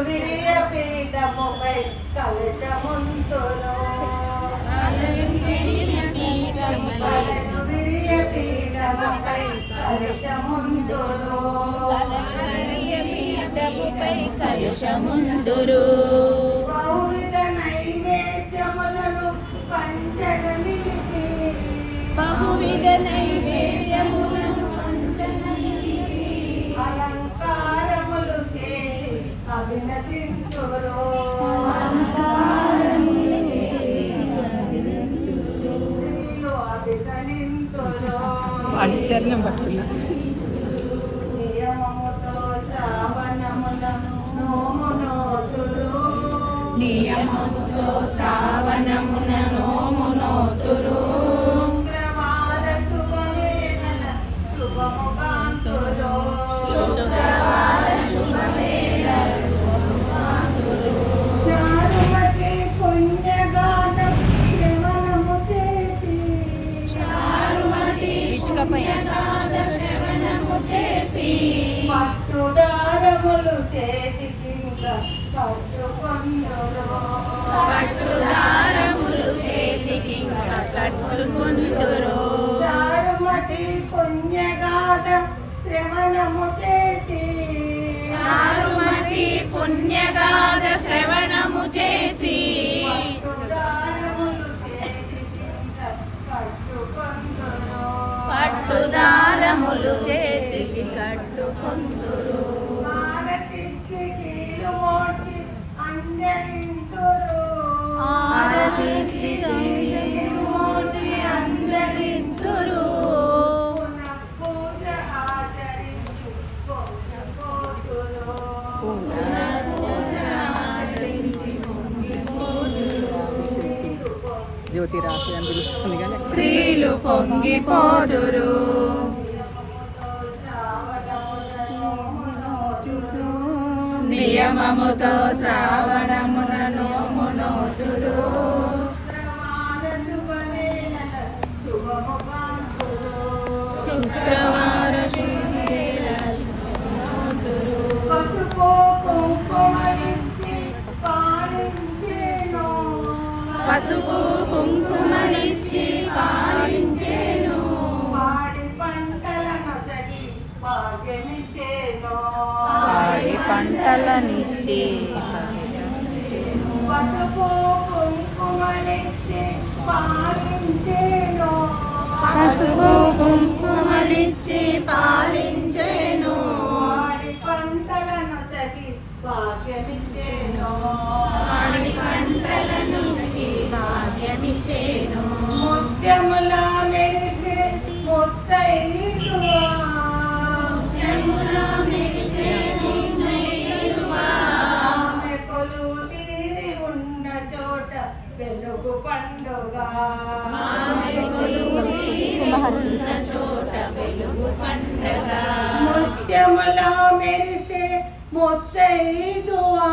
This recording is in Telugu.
ನುಡಿಯ ಪೀಠ ಮೊಬೈ ಕಲಶ ಮುಂತುರು ನುಡಿಯ ಪೀಠ ಮೊಬೈ ಕಲಶ ಮುಂದುರು పీఠముపై కలుషముందురు పౌరిత నైవేద్యములను పంచరు బహువిధ నైవేద్య చరణం పట్టుకున్నా. నియమముతో శ్రావణములను నియమముతో శ్రావణమున చేతికి పట్టుకొందురు పట్టుదారములు చేతికి కట్టుకుందురు చారుమతి పుణ్యగాథ శ్రవణము చేసి చారుమతి పుణ్యగాథ శ్రవణము చేసి పట్టుదారములు పట్టుదారములు చేసి కట్టుకుందురు. ఆరతిచ్చి మోచి అందరిద్దురు జ్యోతి రాత్రి అని పిలుస్తుంది కానీ స్త్రీలు పొంగిపోదురు నియమముతో శ్రావణమున నోమునోతురు పసుపు కుంకుమనిచ్చి పాలించేను పాడి పంటల నొసగి భాగ్యమిచ్చెను. పాడి పంటలనిచ్చి పసుపు కుంకుమలిచ్చి పాలించెను. పసుపు ముత్యములా మెరిసే ముత్తైదువా. దువా